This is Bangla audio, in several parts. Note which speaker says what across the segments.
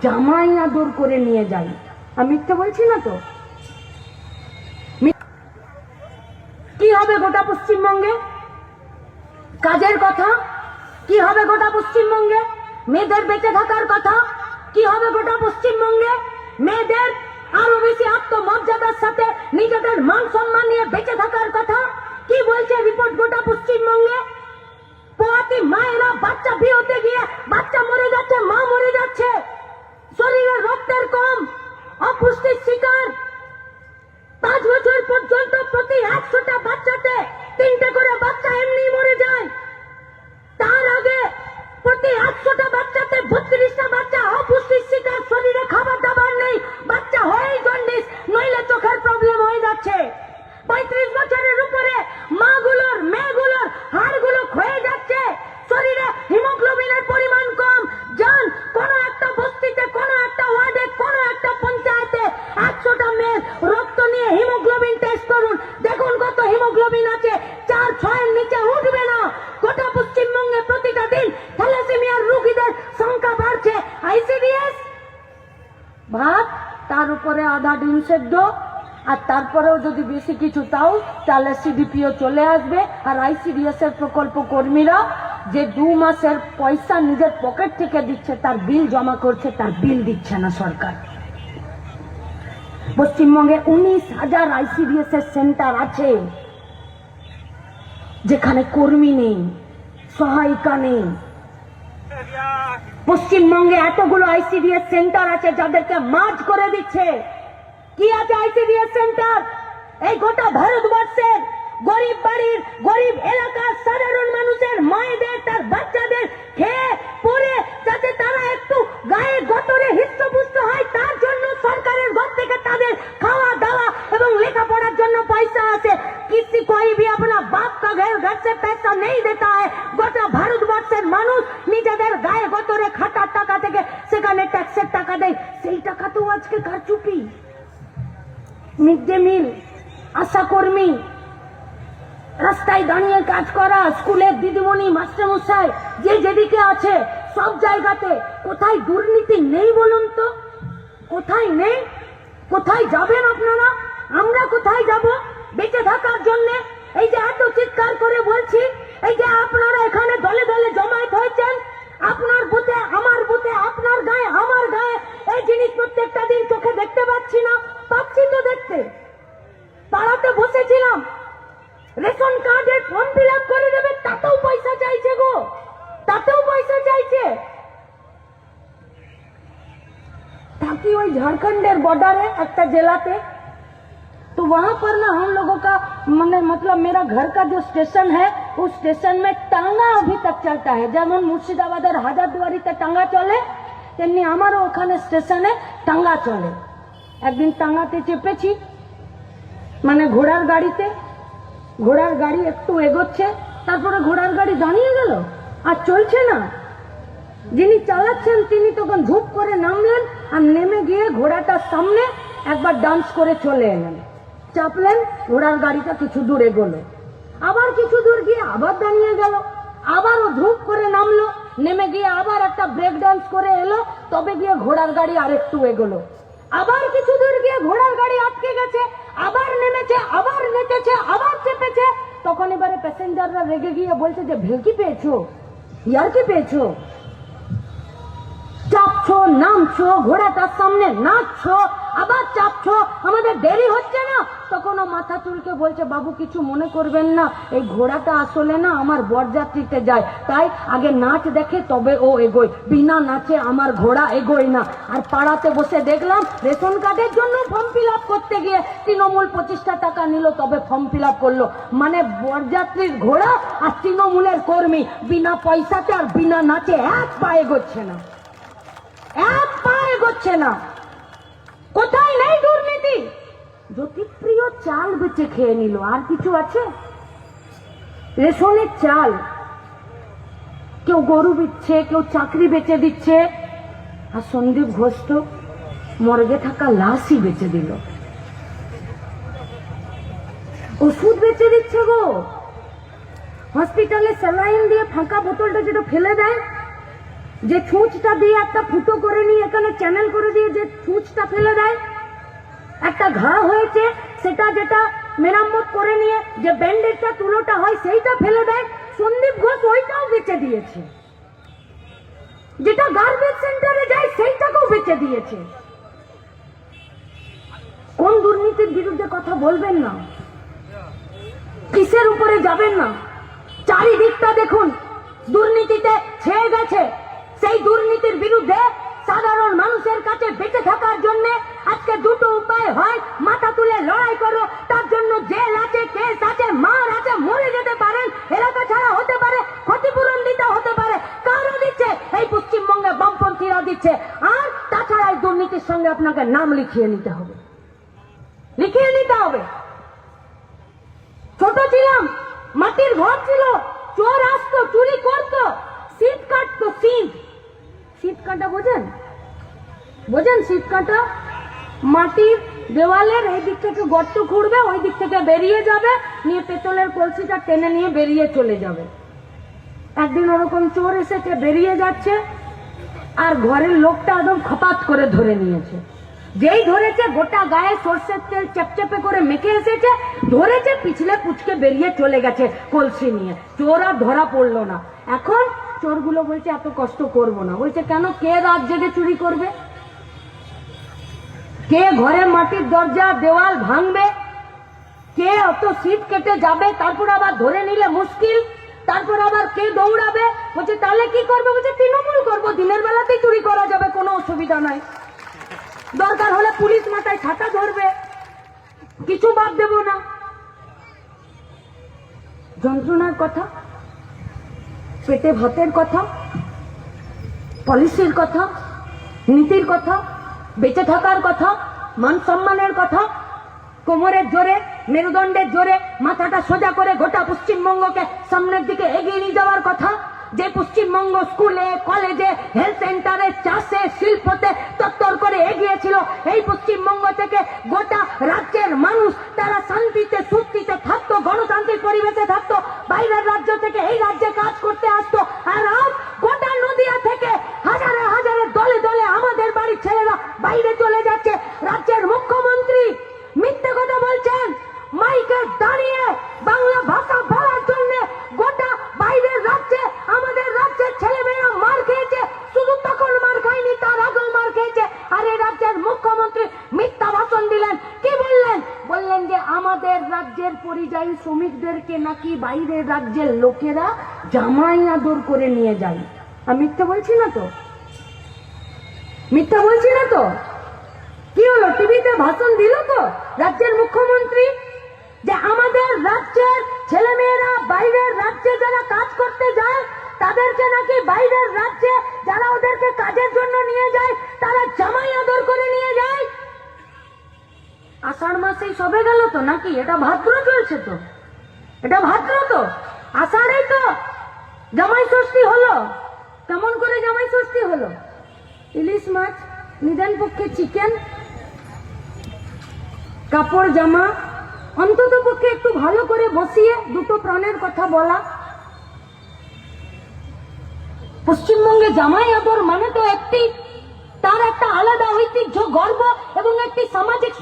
Speaker 1: জামাই আদর করে নিয়ে যায় আমি মিথ্যে বলছি না তো? কি হবে গোটা পশ্চিমবঙ্গে? কাজের কথা? কি হবে গোটা পশ্চিমবঙ্গে? মেয়েদের বেঁচে থাকার কথা? কি হবে গোটা পশ্চিমবঙ্গে? মেয়েদের আরও বেশি আত্মমর্যাদার সাথে নিজেদের মান সম্মান নিয়ে বেঁচে থাকার কথা? কি বলছে রিপোর্ট গোটা পশ্চিমবঙ্গে? পোয়াতি মায়েরা বাচ্চা বিয়েতে গিয়ে বাচ্চা মরে যাচ্ছে, মা মরে যাচ্ছে। অপুষ্টির শিকার। পাঁচ বছর পর্যন্ত প্রতি একশোটা বাচ্চাতে তিনটে করে বাচ্চা এমনি মরে যায়। তার আগে প্রতি একশোটা বাচ্চাতে বত্রিশটা বাচ্চা অপুষ্টির শিকার, শরীরে খাবার দাবার নেই, বাচ্চা হয়েই জন্ডিস, নইলে চোখের প্রবলেম হয়ে যাচ্ছে। পঁয়ত্রিশ বছরের উপরে মাগুলোর মেয়েগুলোর হাড়গুলো ক্ষয়ে যাচ্ছে শরীরে হিমোগ্লোবিনের পরিমাণ কম যান কোন একটা বস্তিতে কোন একটা ওয়ার্ডে কোন একটা পঞ্চায়েতে একশোটা মেয়ের রক্ত নিয়ে হিমোগ্লোবিন টেস্ট করুন দেখুন কত হিমোগ্লোবিন আছে চার ছয়ের নিচে উঠবে না গোটা পশ্চিমবঙ্গে প্রতিটা দিন থ্যালাসেমিয়ার রোগীদের সংখ্যা বাড়ছে আইসিডিএস ভাত তার উপরে আধা ডিম সেদ্ধ, আর তারপরেও যদি বেশি কিছু তাও তাহলে সিডিপিও চলে আসবে। আর আইসিডিএস এর প্রকল্প কর্মীরা যে দু মাসের পয়সা নিজের পকেট থেকে দিচ্ছে, তার বিল জমা করছে, তার বিল দিচ্ছে না সরকার। পশ্চিমবঙ্গে উনিশ হাজার আইসিডিএস এর সেন্টার আছে, যেখানে কর্মী নেই, সহায়িকা নেই। পশ্চিমবঙ্গে এতগুলো আইসিডিএস সেন্টার আছে, যাদেরকে মার্জ করে দিচ্ছে। কি আছে আইসিডিএস সেন্টার এই গোটা ভারতবর্ষের গরিব বাড়ির, গরিব এলাকার সাধারণ মানুষের, মায়েদের, তার বাচ্চাদের খেয়ে পরে যাতে তারা একটু গায়ে গতরে হৃষ্টপুষ্ট হয়, তার জন্য সরকারের ঘর থেকে তাদের খাওয়া দাওয়া এবং লেখাপড়ার জন্য পয়সা আছে। কিসি কই ভি আপনা, বাপ কা ঘর ঘর সে পয়সা নেই দেতা হয়। গোটা ভারতবর্ষের মানুষ নিজেদের গায়ে গতরে খাটার টাকা থেকে সেখানে ট্যাক্সের টাকা দেয়। সেই টাকা তো আজকে কার চুপি? মিড ডে মিল আশাকর্মী রাস্তায় দাঁড়িয়ে কাজ করা, স্কুলের দিদিমণি, মাস্টারমশাই, যে যেদিকে আছে, সব জায়গাতে কোথায় দুর্নীতি নেই বলুন তো? কোথায় নেই? কোথায় যাবেন আপনারা? আমরা কোথায় যাব? বেঁচে থাকার জন্য? এই যে এত চিৎকার করে বলছি, এই যে আপনারা এখানে बॉर्डर है একটা জেলাতে तो वहां पर ना हम लोगों का मैंने मतलब मेरा घर का जो स्टेशन है उस स्टेशन में टांगा अभी तक चलता है যেমন মুর্শিদাবাদের হাজারদুয়ারিতে টাঙ্গা চলে তেমনি আমারও ওখানে স্টেশনে টাঙ্গা চলে একদিন টাঙ্গাতে চেপেছি মানে ঘোড়ার গাড়িতে ঘোড়ার গাড়ি একটু এগোচ্ছে তারপরে ঘোড়ার গাড়ি দাঁড়িয়ে গেল আর চলছে না যিনি চালাচ্ছেন তিনি তখন ঝুপ করে নামলেন আর নেমে গিয়ে ঘোড়াটার সামনে একবার ডান্স করে চলে এলেন চাপলেন ঘোড়ার গাড়িটা কিছু দূর এগোলো আবার কিছু দূর গিয়ে আবার দাঁড়িয়ে গেল আবার ও ধূপ করে নামলো নেমে গিয়ে আবার একটা ব্রেক ডান্স করে এলো তবে গিয়ে ঘোড়ার গাড়ি আরেকটু এগোলো আবার কিছু দূর গিয়ে ঘোড়ার গাড়ি আটকে গেছে আবার নেমেছে আবার নেচেছে আবার চেপেছে তখন এবারে প্যাসেঞ্জাররা রেগে গিয়ে বলছে যে ভেলকি পেয়েছ? ইয়ার কি পেয়েছ? চাপছো নামছো ঘোড়াটার সামনে নাচছো, আবার চাপছো, আমাদের দেরি হচ্ছে না। তখন ও মাথা চুলকে বলছে, বাবু, কিছু মনে করবেন না, এই ঘোড়াটা আসলে না আমার বরযাত্রীতে যায়। তাই আগে নাচ দেখে তবে ও এগোয়। বিনা নাচে আমার ঘোড়া এগোয় না। আর পাড়াতে বসে দেখলাম, রেশন কার্ডের জন্য ফর্ম ফিল করতে গিয়ে তৃণমূল পঁচিশটা টাকা নিল, তবে ফর্ম ফিল করল। মানে বরযাত্রীর ঘোড়া আর তৃণমূলের কর্মী, বিনা পয়সাতে আর বিনা নাচে এক পা এগোচ্ছে না। এগোচ্ছে না। কোথায় নেই দুর্নীতি? জ্যোতিপ্রিয় চাল বেচে খেয়ে নিল। আর কিছু আছে? রেশনের চাল। কেউ গরু দিচ্ছে কেউ চাকরি বেচে দিচ্ছে। আর সন্দীপ ঘোষ তো মর্গে থাকা লাশই বেচে দিল। ওষুধ বেচে দিচ্ছে গো। হসপিটালে স্যালাইন দিয়ে ফাঁকা বোতলটা যেটা ফেলে দেয়। যে ছুঁচটা দিয়ে একটা ফুটো করে নিয়ে এখানে চ্যানেল করে দিয়ে যে ছুঁচটা ফেলে দেয়, একটা ঘা হয়েছে, সেটা যেটা মেরামত করে নিয়ে যে ব্যান্ডেজটা তুলোটা হয়, সেইটা ফেলে দেয়, সন্দীপ ঘোষ ওইটাও বেঁচে দিয়েছে। যেটা গার্বেজ সেন্টারে যায়, সেইটাকেও বেঁচে দিয়েছে। কোন দুর্নীতির বিরুদ্ধে কথা বলবেন না। কিসের উপরে যাবেন না। চারিদিকটা দেখুন, দুর্নীতিতে ছেয়ে গেছে। সেই দুর্নীতির বিরুদ্ধে সাধারণ মানুষের কাছে বেঁচে থাকার জন্য আজকে দুটো উপায় হয়। মাথা তুলে লড়াই করো। তার জন্য জেল আছে, কেস আছে, মার আছে, মরে যেতে পারেন। এলাকা ছাড়া হতে পারে, ক্ষতিপূরণ দিতে হতে পারে। কারও দিচ্ছে, এই পশ্চিমবঙ্গে বামপন্থীরা দিচ্ছে। আর তাছাড়া এই দুর্নীতির সঙ্গে আপনাকে নাম লিখিয়ে নিতে হবে। লিখিয়ে নিতে হবে। ছোট ছিলাম, মাটির ঘর ছিল। চোর আসতো, চুরি করতো। শীত কাটতো শীত শীত কাটা বোঝেন? বোঝেন শীত মাটির দেওয়ালের এই দিক থেকে গর্ত খুঁড়বে, ওই দিক থেকে বেরিয়ে যাবে, নিয়ে পেতলের কলসিটা টেনে নিয়ে বেরিয়ে চলে যাবে। একদিন ওরকম চোর এসেছে বেরিয়ে যাচ্ছে, আর ঘরের লোকটা একদম খপাত করে ধরে নিয়েছে। যেই ধরেছে, গোটা গায়ে সর্ষের তেল চেপচেপে করে মেখে এসেছে, ধরেছে, পিছলে পুচকে বেরিয়ে চলে গেছে কলসি নিয়ে। চোর আর ধরা পড়ল না। এখন চোরগুলো বলছে, এত কষ্ট করব না। বলছে, কেন? কে রাত জেগে চুরি করবে? কে ঘরে মাটির দরজা, দেওয়াল ভাঙবে? কে অত শীত কেটে যাবে? তারপর আবার ধরে নিলে মুশকিল। তারপর আবার কে দৌড়াবে? বলছে, তাহলে কি করবে? বলছে, তৃণমূল করব। দিনের বেলাতেই চুরি করা যাবে, কোনো অসুবিধা নাই। দরকার হলে পুলিশ মাথায় ছাতা ধরবে। কিছু বাদ দেব না। যন্ত্রণার কথা পেটে ভাতের কথা পলিসির কথা, নীতির কথা, বেঁচে থাকার কথা, মান সম্মানের কথা, কোমরের জোরে, মেরুদণ্ডের জোরে, মাথাটা সোজা করে গোটা পশ্চিমবঙ্গকে সামনের দিকে এগিয়ে নিয়ে যাওয়ার কথা। যে পশ্চিমবঙ্গ স্কুলে, কলেজে হেলথ সেন্টারে চাষে, শিল্পতে তত্তর করে এগিয়েছিল, এই পশ্চিমবঙ্গ থেকে গোটা রাজ্যের মানুষ তারা শান্তিতে, সুস্থিতে থাকতো, গণতান্ত্রিক পরিবেশে থাকতো, বাইরের রাজ্য থেকে এই রাজ্যে কাজ করতে আসতো। আর আজ গোটা নদিয়া থেকে হাজারে হাজারে দলে দলে আমাদের বাড়ির ছেলেরা বাইরে চলে যাচ্ছে রাজ্যের মুখ্যমন্ত্রী মিথ্যে কথা বলছেন মাইকে দাঁড়িয়ে বাংলা ভাষা বলার জন্য গোটা বাইরের রাজ্যে আমাদের রাজ্যের ছেলেমেয়েরা মার খেয়েছে শুধু তখন মার খায়নি তার আগেও মার খেয়েছে আর এই রাজ্যের মুখ্যমন্ত্রী মিথ্যা ভাষণ দিলেন কি বললেন বললেন যে আমাদের রাজ্যের পরিযায়ী শ্রমিকদেরকে নাকি বাইরের রাজ্যের লোকেরা জামাই আদর করে নিয়ে যায় আমি মিথ্যা বলছি না তো? মিথ্যা বলছি না তো? কি হলো, টিভিতে ভাষণ দিল তো রাজ্যের মুখ্যমন্ত্রী? যে আমাদের রাজ্যের ছেলেমেয়েরা বাইরের রাজ্যে যারা কাজ করতে যায়, তাদেরকে নাকি বাইরের রাজ্যে যারা ওদেরকে কাজের জন্য নিয়ে যায়, তারা জামাই আদর করে নিয়ে যায়? আষাঢ় মাসেই সবে গেল তো নাকি? এটা ভাদ্র চলছে তো। এটা ভাদ্র তো? আষাঢ়েই তো জামাই ষষ্ঠী হলো। কেমন করে জামাই ষষ্ঠী হলো? ইলিশ মাছ, নিদান পক্ষে চিকেন কাপড় জামা, অন্তত পক্ষে একটু ভালো করে বসিয়ে দুটো প্রাণের কথা বলা। পশ্চিমবঙ্গে জামাই আদর মানে তো একটি, তার একটা আলাদা ঐতিহ্য, গর্ব এবং একটি সামাজিক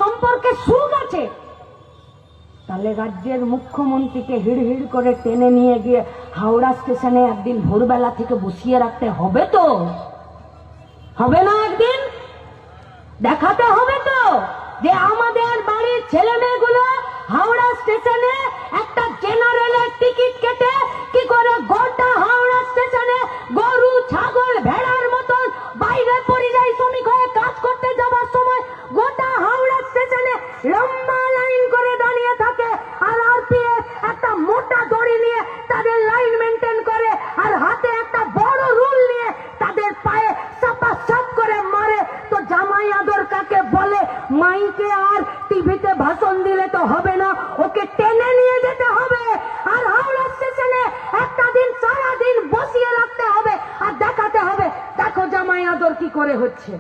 Speaker 1: তাহলে রাজ্যের মুখ্যমন্ত্রীকে হিড় হিড় করে টেনে নিয়ে গিয়ে হাওড়া স্টেশনে একদিন ভোরবেলা থেকে বসিয়ে রাখতে হবে তো? হবে না একদিন? দেখাতে হবে তো যে আমাদের বাড়ির ছেলে মেয়েগুলো হাওড়া স্টেশনে একটা জেনারেলের টিকিট কেটে কি করে গোটা হাওড়া স্টেশনে গরু ছাগল ভেড়ার মতন বাইরে পরিযায়ী শ্রমিক হয়ে কাজ করতে যাওয়ার সময় গোটা হাওড়া স্টেশনে লম্বা লাইন করে দাঁড়িয়ে থাকে আর আরপিএফ একটা মোটা দড়ি নিয়ে তাদের লাইন মেনটেন করে আর হাতে একটা বড় রুল নিয়ে তাদের পায়ে চাপা চাপ করে মারে তো জামাই আদর কাকে বলে মাইকে আর টিভিতে ভাষণ দিলে তো হবে না ওকে টেনে নিয়ে যেতে হবে আর হাওড়া স্টেশনে একটা দিন সারা দিন বসিয়ে রাখতে হবে আর দেখাতে হবে দেখো জামাই আদর কি করে হচ্ছে।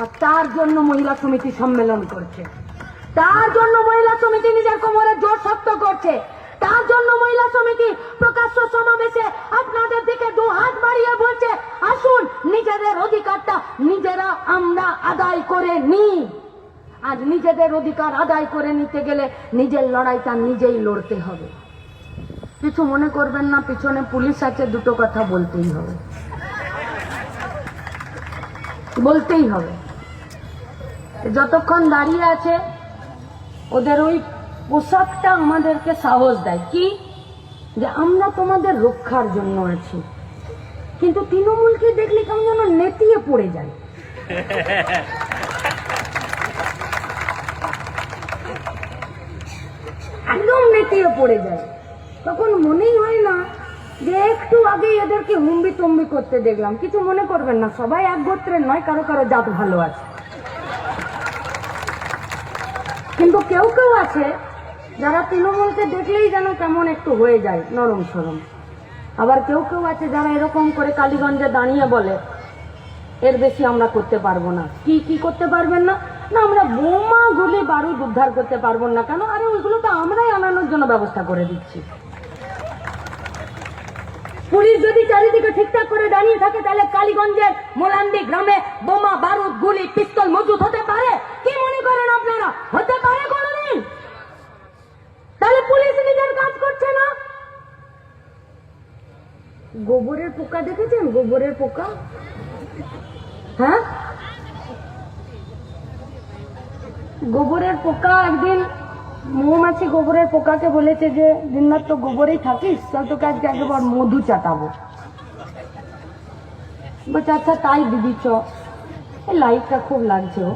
Speaker 1: আর তার জন্য মহিলা সমিতি সম্মেলন করছে। তার জন্য মহিলা সমিতি নিজের কোমরে জোর শক্ত করছে। তার জন্য মহিলা সমিতি প্রকাশ্য সমাবেশে আপনাদের দিকে দু হাত বাড়িয়ে বলছে, আসুন, নিজেদের অধিকারটা নিজেরা আমরা আদায় করে নিই। আর নিজেদের অধিকার আদায় করে নিতে গেলে নিজের লড়াইটা নিজেই লড়তে হবে। কিছু মনে করবেন না, পিছনে পুলিশ আছে, দুটো কথা বলতেই হবে। বলতেই হবে। যতক্ষণ দাঁড়িয়ে আছে, ওদের ওই পোশাকটা আমাদেরকে সাহস দেয়। কি? যে আমরা তোমাদের রক্ষার জন্য আছি। কিন্তু তৃণমূলকে দেখলে কেমন যেন নেতিয়ে পড়ে যায়। একদম নেতিয়ে পড়ে যায়। তখন মনেই হয় না যে একটু আগে এদেরকে হুম্বি তম্বি করতে দেখলাম। কিছু মনে করবেন না, সবাই এক গোত্রের নয়, কারও কারও জাত ভালো আছে। কিন্তু কেউ কেউ আছে, যারা তৃণমূলকে দেখলেই যেন কেমন একটু হয়ে যায়, নরম সরম। আবার কেউ কেউ আছে যারা এরকম করে কালীগঞ্জে দাঁড়িয়ে বলে, এর বেশি আমরা করতে পারব না। কি কি করতে পারবেন না? না, আমরা বোমা গুলি বারুদ উদ্ধার করতে পারব না কেন? আরে, ওইগুলো তো আমরাই আনানোর জন্য ব্যবস্থা করে দিচ্ছি। পুলিশ যদি চারিদিকে ঠিকঠাক করে দাঁড়িয়ে থাকে, তাহলে কালীগঞ্জের মোলান্দি গ্রামে বোমা, বারুদ, গুলি, পিস্তল মজুদ হতে পারে? কি মনে করেন আপনারা? হতে পারে তাহলে পুলিশ নিজের কাজ করছে না? গোবরের পোকা দেখেছেন? গোবরের পোকা? হ্যাঁ? গোবরের পোকা একদিন মৌমাছি গোবরের পোকাকে বলেছে যে দিনরাত তো গোবরেই থাকিস চল তোকে আজকে একবার মধু চাটাবো। বলছে আচ্ছা তাই দিদি চ। এই লাইটটা খুব লাগছে ও।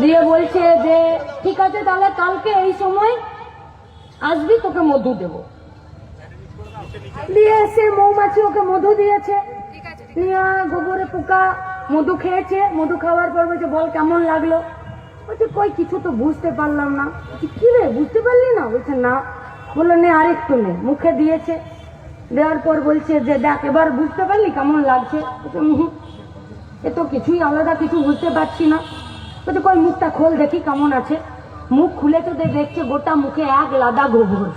Speaker 1: দিয়ে বলছে যে ঠিক আছে তাহলে কালকে এই সময় আসবি তোকে মধু দেবো। দিয়ে এসে মৌমাছি ওকে মধু দিয়েছে। নিয়ে গোবরে পোকা মধু খেয়েছে। মধু খাওয়ার পর বলছে বল কেমন লাগল? বলছে কই কিছু তো বুঝতে পারলাম না। বলছি, কি রে বুঝতে পারলি না? বলছে না। বলল নে আরেকটু নে। মুখে দিয়েছে। দেওয়ার পর বলছে যে দেখ এবার বুঝতে পারলি কেমন লাগছে? এ তো কিছুই আলাদা কিছু বুঝতে পারছি না। বলছে কই মুখটা খোল দেখি কেমন আছে। মুখ খুলে তো দেখছে গোটা মুখে এক লাদা গোবর।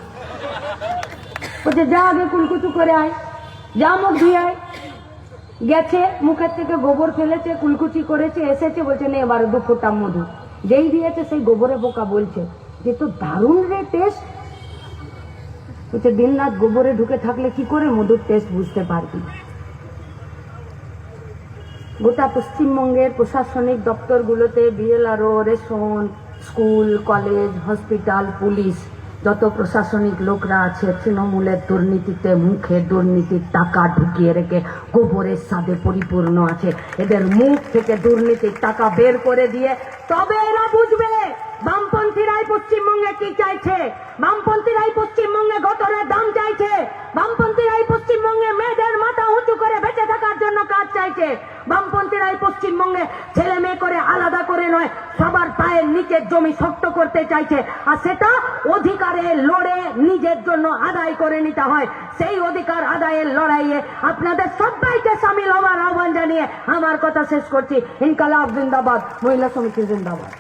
Speaker 1: বলছে যা আগে কুলকুচু করে আয়। যা মুখ ধুয়ে আয়। গেছে মুখের থেকে গোবর ফেলেছে কুলকুচি করেছে এসেছে বলছে নে এবার দু ফোঁটা মধু। যেই দিয়েছে সেই গোবরে পোকা বলছে। যে তো দারুণ রে টেস্ট বলছে দিন রাত গোবরে ঢুকে থাকলে কি করে মধুর টেস্ট বুঝতে পারবি? গোটা পশ্চিমবঙ্গের প্রশাসনিক দপ্তরগুলোতে BLRO, ration, school, college, hospital, police যত প্রশাসনিক লোকরা আছে, তৃণমূলের দুর্নীতিতে মুখে দুর্নীতির টাকা ঢুকিয়ে রেখে গোবরের স্বাদে পরিপূর্ণ আছে। এদের মুখ থেকে দুর্নীতির টাকা বের করে দিয়ে তবে এরা বুঝবে বামপন্থীরাই পশ্চিমবঙ্গে কি চাইছে। বামপন্থীরাই পশ্চিমবঙ্গে গতরের দাম চাইছে বামপন্থীরাই পশ্চিমবঙ্গে মেয়েদের মাথা উঁচু করে বেঁচে থাকার জন্য কাজ চাইছে বামপন্থীরাই পশ্চিমবঙ্গে ছেলে মেয়ে করে আলাদা করে নয় সবার পায়ের নিচের জমি শক্ত করতে চাইছে, আর সেটা অধিকারে লড়ে নিজের জন্য আদায় করে নিতে হয়। সেই অধিকার আদায়ের লড়াইয়ে আপনাদের সবাইকে সামিল হওয়ার আহ্বান জানিয়ে আমার কথা শেষ করছি। ইনকালাব জিন্দাবাদ, মহিলা সমিতি জিন্দাবাদ।